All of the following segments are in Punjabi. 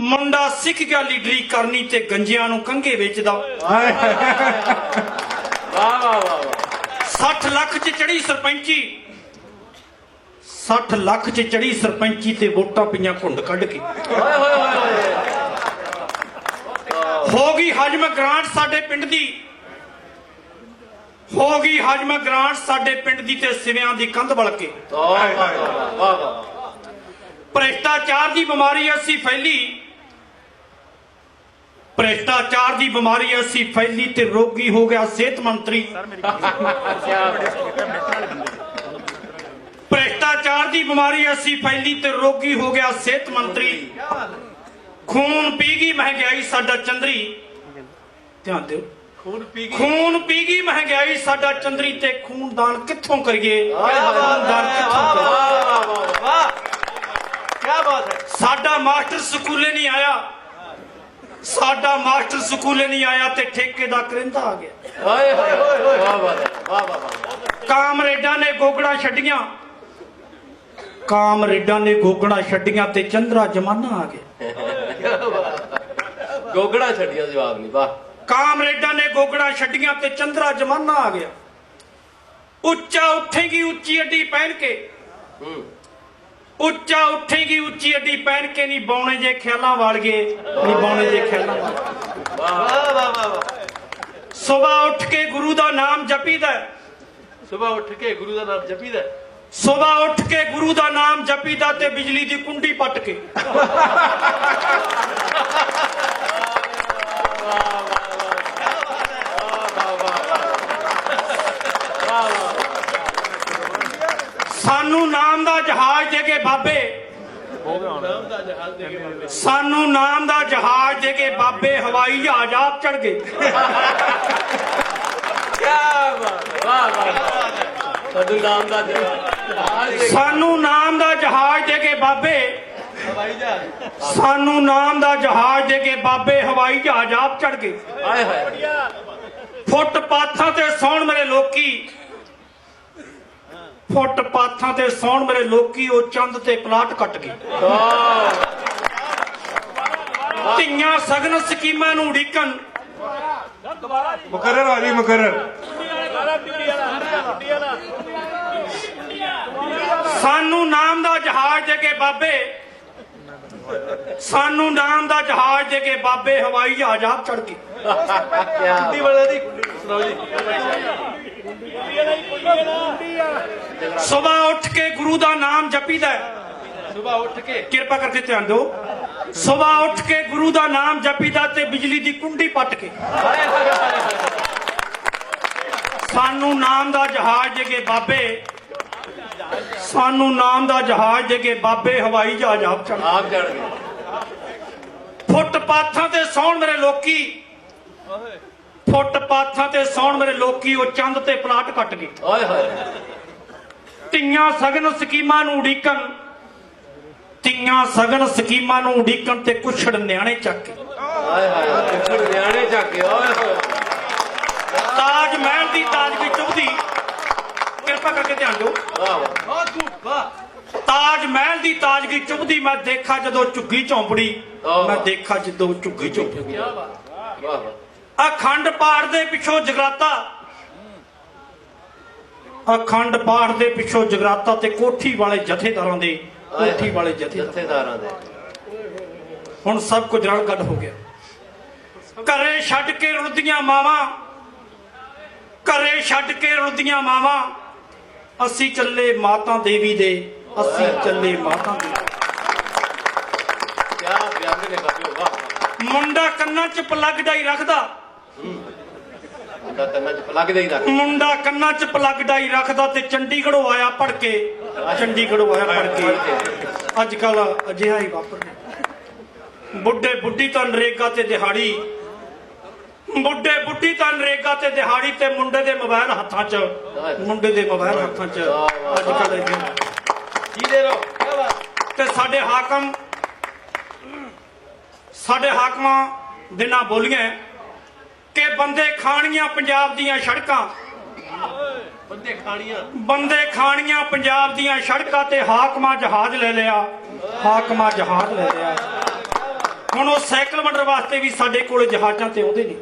ਮੁੰਡਾ ਸਿੱਖ ਗਿਆ ਲੀਡਰੀ ਕਰਨੀ ਤੇ ਗੰਜਿਆਂ ਨੂੰ ਕੰਘੇ ਵੇਚਦਾ। ਵਾਹ ਵਾਹ ਵਾਹ ਵਾਹ। 60 ਲੱਖ ਚ ਚੜੀ ਸਰਪੰਚੀ। 60 ਲੱਖ ਚ ਚੜੀ ਸਰਪੰਚੀ ਤੇ ਵੋਟਾਂ ਪਈਆਂ ਘੁੰਡ ਕੱਢ ਕੇ। ਓਏ ਹੋਏ ਹੋਏ ਹੋਏ। ਹੋ ਗਈ ਹਜਮ ਗ੍ਰਾਂਟ ਸਾਡੇ ਪਿੰਡ ਦੀ। ਹੋ ਗਈ ਹਜਮ ਗ੍ਰਾਂਟ ਸਾਡੇ ਪਿੰਡ ਦੀ ਤੇ ਸਿਵਿਆਂ ਦੀ ਕੰਧ ਵਲ ਕੇ। ਵਾਹ ਵਾਹ। ਭ੍ਰਿਸ਼ਟਾਚਾਰ ਦੀ ਬਿਮਾਰੀ ਅਸੀਂ ਫੈਲੀ। ਭ੍ਰਿਸ਼ਟਾਚਾਰ ਦੀ ਬਿਮਾਰੀ ਅਸੀਂ ਫੈਲੀ ਤੇ ਰੋਗੀ ਹੋ ਗਿਆ ਸਿਹਤ ਮੰਤਰੀ। ਭ੍ਰਿਸ਼ਟਾਚਾਰ ਦੀ ਬਿਮਾਰੀ ਅਸੀਂ ਫੈਲੀ ਤੇ ਰੋਗੀ ਹੋ ਗਿਆ ਸਿਹਤ ਮੰਤਰੀ। ਖੂਨ ਪੀ ਗਈ ਮਹਿੰਗਾਈ ਸਾਡਾ ਚੰਦਰੀ। ਧਿਆਨ ਦਿਓ। ਖੂਨ ਪੀ ਗਈ। ਖੂਨ ਪੀ ਗਈ ਮਹਿੰਗਾਈ ਸਾਡਾ ਚੰਦਰੀ ਤੇ ਖੂਨਦਾਨ ਕਿੱਥੋਂ ਕਰੀਏ? ਵਾਹ ਵਾਹ ਵਾਹ ਕੀ ਬਾਤ ਹੈ। ਸਾਡਾ ਮਾਸਟਰ ਸਕੂਲੇ ਨਹੀਂ ਆਇਆ। ਸਾਡਾ ਮਾਸਟਰ ਸਕੂਲੇ ਨਹੀਂ ਆਇਆ ਤੇ ਠੇਕੇ ਦਾ ਕਰਿੰਦਾ ਆ ਗਿਆ। ਓਏ ਹੋਏ ਹੋਏ ਵਾਹ ਵਾਹ ਵਾਹ ਵਾਹ ਵਾਹ। ਕਾਮਰੇਡਾਂ ਨੇ ਗੋਗੜਾ ਛੱਡੀਆਂ। ਕਾਮਰੇਡਾਂ ਨੇ ਗੋਗੜਾ ਛੱਡੀਆਂ ਤੇ ਚੰਦਰਾ ਜਮਾਨਾ ਆ ਗਿਆ। ਗੋਗੜਾ ਛੱਡਿਆ ਜਵਾਬ ਨਹੀਂ ਵਾਹ। ਕਾਮਰੇਡਾਂ ਨੇ ਗੋਗੜਾ ਛੱਡੀਆਂ ਤੇ ਚੰਦਰਾ ਜਮਾਨਾ ਆ ਗਿਆ। ਉੱਚਾ ਉੱਠੇਗੀ ਉੱਚੀ ਅੱਡੀ ਪਹਿਨ ਕੇ। ਹੂੰ। ਉੱਚਾ ਉੱਠੇਗੀ ਉੱਚੀ ਅੱਡੀ ਪਹਿਨ ਕੇ ਨਹੀਂ ਬੌਣੇ ਜੇ ਖਿਆਲਾਂ ਵਾਲਗੇ ਨਹੀਂ ਬੌਣੇ ਜੇ ਖਿਆਲਾਂ ਵਾਲਗੇ ਵਾਹ ਵਾਹ ਵਾਹ ਵਾਹ ਸਵੇਰ ਉੱਠ ਕੇ ਗੁਰੂ ਦਾ ਨਾਮ ਜਪੀਦਾ। ਸਵੇਰ ਉੱਠ ਕੇ ਗੁਰੂ ਦਾ ਨਾਮ ਜਪੀਦਾ ਸਵੇਰ ਉੱਠ ਕੇ ਗੁਰੂ ਦਾ ਨਾਮ ਜਪੀਦਾ ਤੇ ਬਿਜਲੀ ਦੀ ਕੁੰਡੀ ਪੱਟ ਕੇ। ਦਾ ਜਹਾਜ਼ ਦੇ ਕੇ ਬਾਬੇ। ਸਾਨੂੰ ਨਾਮ ਦਾ ਜਹਾਜ਼ ਦੇ ਕੇ ਬਾਬੇ ਹਵਾਈ ਜਹਾਜ਼ ਆਪ ਚੜ ਗਏ। ਕੀ ਬਾਤ ਵਾਹ ਵਾਹ ਸਦੂ ਨਾਮ ਦਾ ਜਹਾਜ਼ ਸਾਨੂੰ ਨਾਮ ਦਾ ਜਹਾਜ਼ ਦੇ ਕੇ ਬਾਬੇ। ਹਵਾਈ ਜਹਾਜ਼। ਸਾਨੂੰ ਨਾਮ ਦਾ ਜਹਾਜ਼ ਦੇ ਕੇ ਬਾਬੇ ਹਵਾਈ ਜਹਾਜ਼ ਆਪ ਚੜ ਗਏ। ਆਏ ਹਾਏ। ਫੁੱਟਪਾਥਾਂ ਤੇ ਸੌਣ ਮੇਰੇ ਲੋਕੀ ਫੁੱਟਪਾਥਾਂ ਤੇ ਸੌਣ ਮੇਰੇ ਲੋਕੀ ਉਹ ਚੰਦ ਤੇ ਪਲਾਟ ਕੱਟ ਗਏ। ਧੀਆਂ ਸਗਨ ਸਕੀਮਾਂ ਨੂੰ ਉਡੀਕਣ। ਮੁਕਰਰ ਵਾਲੀ ਮੁਕਰਰ। ਸਾਨੂੰ ਨਾਮ ਦਾ ਜਹਾਜ਼ ਦੇ ਕੇ ਬਾਬੇ। ਸਾਨੂੰ ਨਾਮ ਦਾ ਜਹਾਜ਼ ਦੇ ਕੇ ਬਾਬੇ ਹਵਾਈ ਜਹਾਜ਼ ਆਪ ਚੜ ਗਏ ਕੁੰਡੀ ਵਾਲੇ ਦੀ ਸੁਣਾਓ ਜੀ। ਸਵੇਰ ਉੱਠ ਕੇ ਗੁਰੂ ਦਾ ਨਾਮ ਜਪੀਦਾ ਹੈ। ਸਵੇਰ ਉੱਠ ਕੇ? ਕਿਰਪਾ ਕਰਕੇ ਧਿਆਨ ਦਿਓ। ਸਵੇਰ ਉੱਠ ਕੇ ਗੁਰੂ ਦਾ ਨਾਮ ਜਪੀਦਾ ਤੇ ਬਿਜਲੀ ਦੀ ਕੁੰਡੀ ਪੱਟ ਕੇ। ਸਾਨੂੰ ਨਾਮ ਦਾ ਜਹਾਜ਼ ਦੇ ਕੇ ਬਾਬੇ ਸਾਨੂੰ ਨਾਮ ਦਾ ਜਹਾਜ਼ ਦੇ ਕੇ ਬਾਬੇ ਹਵਾਈ ਜਹਾਜ਼ ਆਪ ਚੜ ਆਪ ਜੜ ਗਏ। ਫੁੱਟਪਾਥਾਂ ਤੇ ਸੌਣ ਮੇਰੇ ਲੋਕੀ ਫੁੱਟਪਾਥਾਂ ਤੇ ਸੌਣ ਮੇਰੇ ਲੋਕੀ ਉਹ ਚੰਦ ਤੇ ਪਲਾਟ ਕੱਟ ਗਏ। ਓਏ ਹੋਏ। ਧੀਆਂ ਸਗਨ ਸਕੀਮਾਂ ਨੂੰ ਉਡੀਕਣ। ਧੀਆਂ ਸਗਨ ਸਕੀਮਾਂ ਨੂੰ ਉਡੀਕਣ ਤੇ ਕੁਛੜ ਨਿਆਣੇ ਚੱਕ ਕੇ। ਹਾਏ ਹਾਏ ਕਿੱਥੇ ਨਿਆਣੇ ਚੱਕੇ ਓਏ ਹੋਏ। ਤਾਜ ਮਹਿਲ ਦੀ ਤਾਜਗੀ ਚੁਬਦੀ ਕਿਰਪਾ ਕਰਕੇ ਧਿਆਨ ਦਿਓ। ਵਾਹ ਵਾਹ। ਤੂੰ ਵਾਹ। ਤਾਜ ਮਹਿਲ ਦੀ ਤਾਜਗੀ ਚੁਬਦੀ ਮੈਂ ਦੇਖਾ ਜਦੋਂ ਝੁੱਗੀ ਝੌਂਪੜੀ। ਮੈਂ ਦੇਖਾ ਜਦੋਂ ਝੁੱਗੀ ਝੌਂਪੜੀ। ਵਾਹ ਵਾਹ ਅਖੰਡ ਪਾਠ ਦੇ ਪਿੱਛੋਂ ਜਗਰਾਤਾ। ਅਖੰਡ ਪਾਠ ਦੇ ਪਿੱਛੋਂ ਜਗਰਾਤਾ ਤੇ ਕੋਠੀ ਵਾਲੇ ਜਥੇਦਾਰਾਂ ਦੇ ਕੋਠੀ ਵਾਲੇ ਜਥੇਦਾਰ। ਦੇ। ਹੁਣ ਸਭ ਕੁਝ ਰਲ ਗੱਡ ਹੋ ਗਿਆ। ਘਰੇ ਛੱਡ ਕੇ ਰੁੱਦੀਆਂ ਮਾਵਾਂ ਘਰੇ ਛੱਡ ਕੇ ਰੁੱਦੀਆਂ ਮਾਵਾਂ ਅਸੀਂ ਚੱਲੇ ਮਾਤਾ ਦੇਵੀ ਦੇ ਅਸੀਂ ਚੱਲੇ ਮਾਤਾ ਦੇ। ਕੀ ਬਿਆਨ ਨੇ ਬਾਬੇ ਵਾਹ। ਮੁੰਡਾ ਕੰਨਾਂ 'ਚ ਪਲੱਗ ਡਾਈ ਰੱਖਦਾ ਦਾ ਕੰਨਾਂ ਚ ਪਲੱਗ ਦੇ ਹੀ ਰੱਖ। ਮੁੰਡਾ ਕੰਨਾਂ 'ਚ ਪਲੱਗ ਡਾਈ ਰੱਖਦਾ ਤੇ ਚੰਡੀਗੜ੍ਹੋਂ ਆਇਆ ਪੜ ਕੇ ਚੰਡੀਗੜ੍ਹੋਂ ਆਇਆ ਪੜ ਕੇ ਅੱਜ ਕੱਲ ਅਜਿਹਾ ਹੀ ਵਾਪਰਦਾ। ਬੁੱਢੇ ਬੁੱਢੀ ਤਾਂ ਨਰੇਗਾ ਤੇ ਦਿਹਾੜੀ। ਬੁੱਢੇ ਬੁੱਢੀ ਤਾਂ ਨਰੇਗਾ ਤੇ ਦਿਹਾੜੀ ਤੇ ਮੁੰਡੇ ਦੇ ਮੋਬਾਈਲ ਹੱਥਾਂ 'ਚ। ਮੁੰਡੇ ਦੇ ਮੋਬਾਈਲ ਹੱਥਾਂ 'ਚ। ਅੱਜ ਕੱਲ ਕੀ ਦੇ ਰੋ ਤੇ ਸਾਡੇ ਹਾਕਮ ਸਾਡੇ ਹਾਕਮਾਂ ਦੇ ਨਾਲ ਬੋਲੀਆਂ ਕਿ ਬੰਦੇ ਖਾਣੀਆਂ ਪੰਜਾਬ ਦੀਆਂ ਸੜਕਾਂ। ਬੰਦੇ ਖਾਣੀਆਂ। ਬੰਦੇ ਖਾਣੀਆਂ ਪੰਜਾਬ ਦੀਆਂ ਸੜਕਾਂ ਤੇ ਹਾਕਮਾਂ ਜਹਾਜ਼ ਲੈ ਲਿਆ। ਹਾਕਮਾਂ ਜਹਾਜ਼ ਲੈ ਲਿਆ। ਹੁਣ ਉਹ ਸਾਈਕਲ ਵੰਡਣ ਵਾਸਤੇ ਵੀ ਸਾਡੇ ਕੋਲ ਜਹਾਜ਼ਾਂ ਤੇ ਆਉਂਦੇ ਨੇ।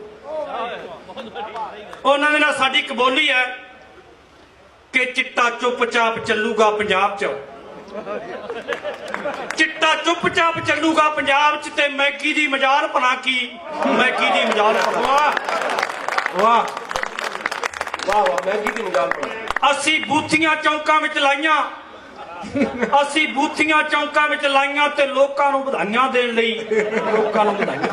ਉਹਨਾਂ ਦੇ ਨਾਲ ਸਾਡੀ ਇੱਕ ਬੋਲੀ ਹੈ ਕਿ ਚਿੱਟਾ ਚੁੱਪਚਾਪ ਚੱਲੂਗਾ ਪੰਜਾਬ 'ਚ। ਚਿੱਟਾ ਚੁੱਪਚਾਪ ਚੱਲੂਗਾ ਪੰਜਾਬ 'ਚ ਤੇ ਮੈਗੀ ਦੀ ਮਜਾਲ ਭਲਾ ਕੀ? ਮੈਗੀ ਦੀ ਮਜਾਲ ਭਲਾ ਵਾਹ। ਵਾਹ। ਵਾਹ ਵਾਹ ਮੈਗੀ ਦੀ ਮਜਾਲ ਪਾ ਅਸੀਂ ਬੂਥੀਆਂ ਚੌਂਕਾਂ ਵਿੱਚ ਲਾਈਆਂ। ਅਸੀਂ ਬੂਥੀਆਂ ਚੌਂਕਾਂ ਵਿੱਚ ਲਾਈਆਂ ਤੇ ਲੋਕਾਂ ਨੂੰ ਵਧਾਈਆਂ ਦੇਣ ਲਈ ਲੋਕਾਂ ਨੂੰ ਵਧਾਈਆਂ।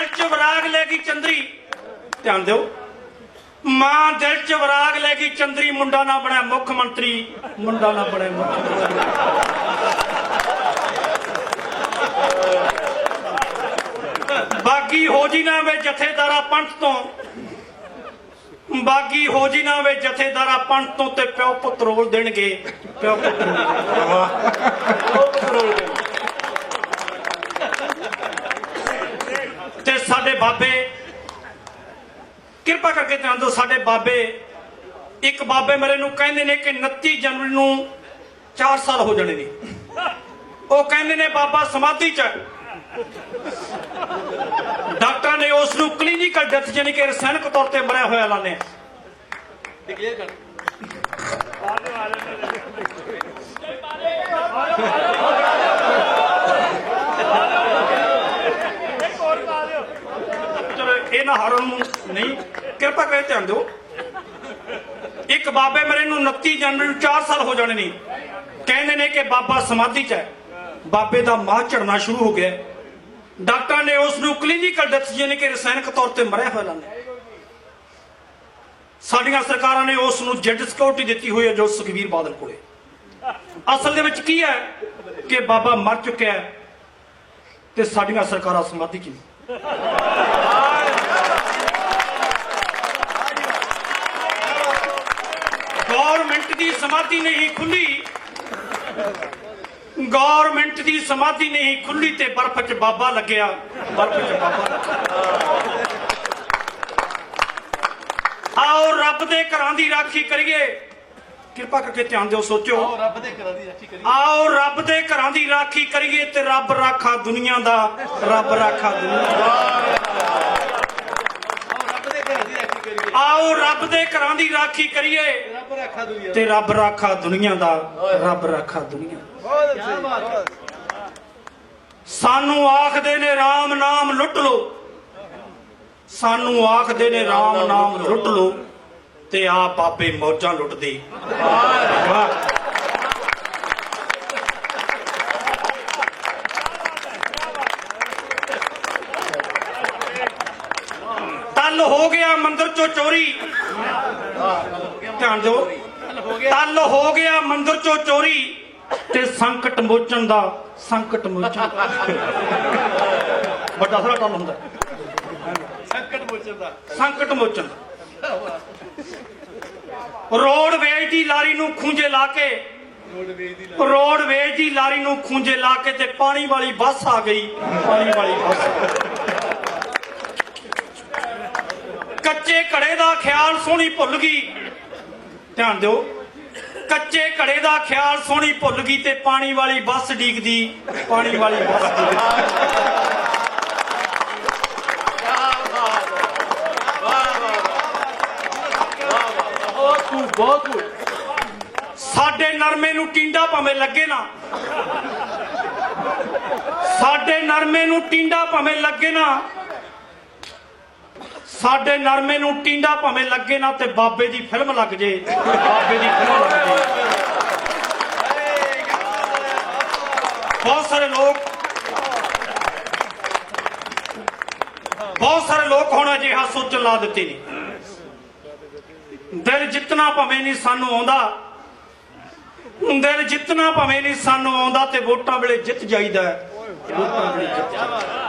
ਦਿਲ ਚ ਵਿਰਾਗ ਲੈ ਗਈ ਚੰਦਰੀ। ਧਿਆਨ ਦਿਓ। ਮਾਂ ਦਿਲ ਚ ਵਿਰਾਗ ਲੈ ਗਈ ਚੰਦਰੀ ਮੁੰਡਾ ਨਾ ਬਣਿਆ ਮੁੱਖ ਮੰਤਰੀ ਮੁੰਡਾ ਨਾ ਬਣਿਆ ਮੁੱਖ ਮੰਤਰੀ। ਬਾਗੀ ਹੋ ਜੀ ਨਾ ਵੇ ਜਥੇਦਾਰਾ ਪੰਥ ਤੋਂ। ਬਾਗੀ ਹੋ ਜੀ ਨਾ ਵੇ ਜਥੇਦਾਰਾ ਪੰਥ ਤੋਂ ਤੇ ਪਿਓ ਪੁੱਤ ਰੋਲ ਦੇਣਗੇ। ਪਿਓ ਪੁੱਤ ਰੋਲ ਉਹ ਪਤਰੋਲ ਦੇ ਤੇ ਸਾਡੇ ਬਾਬੇ। ਕਿਰਪਾ ਕਰਕੇ ਧਿਆਨ ਦਿਓ ਸਾਡੇ ਬਾਬੇ ਇੱਕ ਬਾਬੇ ਮੇਰੇ ਨੂੰ ਕਹਿੰਦੇ ਨੇ ਕਿ 29 ਜਨਵਰੀ ਨੂੰ 4 ਸਾਲ ਹੋ ਜਾਣੇ ਨੇ ਉਹ ਕਹਿੰਦੇ ਨੇ ਬਾਬਾ ਸਮਾਧੀ ਚ। ਡਾਕਟਰ ਨੇ ਉਸ ਨੂੰ ਕਲੀਨਿਕਲ ਡੈਥ ਜਾਨੀ ਕਿ ਰਸਾਇਣਕ ਤੌਰ ਤੇ ਮਰਿਆ ਹੋਇਆ ਲਾਣੇ ਡਿਕਲੇਅਰ ਕਰ ਚਲੋ ਇਹ ਨਾ ਹਾਰਨ ਨੂੰ ਨਹੀਂ, ਕਿਰਪਾ ਕਰਕੇ ਧਿਆਨ ਦਿਓ। ਇੱਕ ਬਾਬੇ ਮਰੇ ਨੂੰ 29 ਜਨਵਰੀ ਨੂੰ 4 ਸਾਲ ਹੋ ਜਾਣੇ ਨੇ। ਕਹਿੰਦੇ ਨੇ ਕਿ ਬਾਬਾ ਸਮਾਧੀ ਚ ਹੈ। ਬਾਬੇ ਦਾ ਮਾਹ ਝੜਨਾ ਸ਼ੁਰੂ ਹੋ ਗਿਆ ਡਾਕਟਰਾਂ ਨੇ ਉਸ ਨੂੰ ਕਲੀਨਿਕਲ ਡੈਥ ਯਾਨੀ ਕਿ ਰਸਾਇਣਕ ਤੌਰ ਤੇ ਮਰਿਆ ਹੋਇਆ ਲਾਣੇ ਸਾਡੀਆਂ ਸਰਕਾਰਾਂ ਨੇ ਉਸ ਨੂੰ ਜੈਡ ਸਿਕਿਉਰਿਟੀ ਦਿੱਤੀ ਹੋਈ ਹੈ, ਜੋ ਸੁਖਵੀਰ ਬਾਦਲ ਕੋਲੇ। ਅਸਲ ਦੇ ਵਿੱਚ ਕੀ ਹੈ ਕਿ ਬਾਬਾ ਮਰ ਚੁੱਕਿਆ ਹੈ ਤੇ ਸਾਡੀਆਂ ਸਰਕਾਰਾਂ ਸਮਾਧੀ ਚ ਨੇ ਗਵਰਨਮੈਂਟ ਦੀ ਸਮਾਧੀ ਨਹੀਂ ਖੁੱਲੀ। ਗਵਰਨਮੈਂਟ ਦੀ ਸਮਾਧੀ ਨਹੀਂ ਖੁੱਲੀ ਤੇ ਬਰਫ਼ 'ਚ ਬਾਬਾ ਲੱਗਿਆ। ਬਰਫ਼ 'ਚ ਬਾਬਾ। ਆਓ ਰੱਬ ਦੇ ਘਰਾਂ ਦੀ ਰਾਖੀ ਕਰੀਏ। ਕਿਰਪਾ ਕਰਕੇ ਧਿਆਨ ਦਿਓ ਸੋਚੋ ਉਹ ਰੱਬ ਦੇ ਘਰਾਂ ਦੀ ਰੱਖੀ ਕਰੀ ਆਓ ਰੱਬ ਦੇ ਘਰਾਂ ਦੀ ਰਾਖੀ ਕਰੀਏ ਤੇ ਰੱਬ ਰਾਖਾ ਦੁਨੀਆ ਦਾ ਰੱਬ ਰਾਖਾ ਦੁਨੀਆ ਦਾ। ਉਹ ਰੱਬ ਦੇ ਘਰਾਂ ਦੀ ਰੱਖੀ ਕਰੀਏ। ਆਓ ਰੱਬ ਦੇ ਘਰਾਂ ਦੀ ਰਾਖੀ ਕਰੀਏ। ਰੱਬ ਰੱਖਾ ਦੁਨੀਆ ਤੇ ਰੱਬ ਰਾਖਾ ਦੁਨੀਆ ਦਾ ਰੱਬ ਰਾਖਾ ਦੁਨੀਆ। ਬਹੁਤ ਅੱਛੀ ਬਾਤ ਸਾਨੂੰ ਆਖਦੇ ਨੇ RAM ਨਾਮ ਲੁੱਟ ਲੋ ਸਾਨੂੰ ਆਖਦੇ ਨੇ RAM ਨਾਮ ਲੁੱਟ ਲੋ ਤੇ ਆ ਬਾਬੇ ਮੌਜਾਂ ਲੁੱਟਦੇ। ਵਾਹ। ਤਲ ਹੋ ਗਿਆ ਮੰਦਰ ਚੋਂ ਚੋਰੀ। ਧਿਆਨ ਦਿਓ। ਤਲ ਹੋ ਗਿਆ ਮੰਦਰ ਚੋਂ ਚੋਰੀ ਤੇ ਸੰਕਟ ਮੋਚਣ ਦਾ ਸੰਕਟ ਮੋਚਣ ਵੱਡਾ ਸਾਰਾ ਟੱਲ ਹੁੰਦਾ। ਸੰਕਟ ਮੋਚਨ ਦਾ। ਸੰਕਟ ਮੋਚਣ ਰੋਡ ਵੇਜ ਦੀ ਲਾਰੀ ਨੂੰ ਖੂੰਜੇ ਲਾ ਕੇ ਰੋਡ ਵੇਚ ਦੀ ਰੋਡ ਵੇਜ ਦੀ ਲਾਰੀ ਨੂੰ ਖੂੰਜੇ ਲਾ ਕੇ ਤੇ ਪਾਣੀ ਵਾਲੀ ਬੱਸ ਆ ਗਈ। ਪਾਣੀ ਵਾਲੀ ਬੱਸ। ਕੱਚੇ ਘੜੇ ਦਾ ਖਿਆਲ ਸੋਹਣੀ ਭੁੱਲ ਗਈ। ਧਿਆਨ ਦਿਓ। ਕੱਚੇ ਘੜੇ ਦਾ ਖਿਆਲ ਸੋਹਣੀ ਭੁੱਲ ਗਈ ਤੇ ਪਾਣੀ ਵਾਲੀ ਬੱਸ ਡੀਕਦੀ ਪਾਣੀ ਵਾਲੀ ਬੱਸ ਡੀਕਦੀ। ਬਹੁਤ ਸਾਡੇ ਨਰਮੇ ਨੂੰ ਟਿੰਡਾ ਭਾਵੇਂ ਲੱਗੇ ਨਾ। ਸਾਡੇ ਨਰਮੇ ਨੂੰ ਟਿੰਡਾ ਭਾਵੇਂ ਲੱਗੇ ਨਾ। ਸਾਡੇ ਨਰਮੇ ਨੂੰ ਟਿੰਡਾ ਭਾਵੇਂ ਲੱਗੇ ਨਾ ਤੇ ਬਾਬੇ ਦੀ ਫਿਲਮ ਲੱਗ ਜੇ। ਬਾਬੇ ਦੀ ਫਿਲਮ ਲੱਗ ਜੇ। ਬਹੁਤ ਸਾਰੇ ਲੋਕ ਬਹੁਤ ਸਾਰੇ ਲੋਕ ਹੁਣ ਅਜਿਹਾ ਸੋਚਣ ਲਾ ਦਿੱਤੇ ਨੇ। ਦਿਲ ਜਿੱਤਣਾ ਭਾਵੇਂ ਨਹੀਂ ਸਾਨੂੰ ਆਉਂਦਾ। ਦਿਲ ਜਿੱਤਣਾ ਭਾਵੇਂ ਨਹੀਂ ਸਾਨੂੰ ਆਉਂਦਾ ਤੇ ਵੋਟਾਂ ਵੇਲੇ ਜਿੱਤ ਜਾਈਦਾ। ਵੋਟਾਂ ਵੇਲੇ ਜਿੱਤ ਜਾਈਦਾ।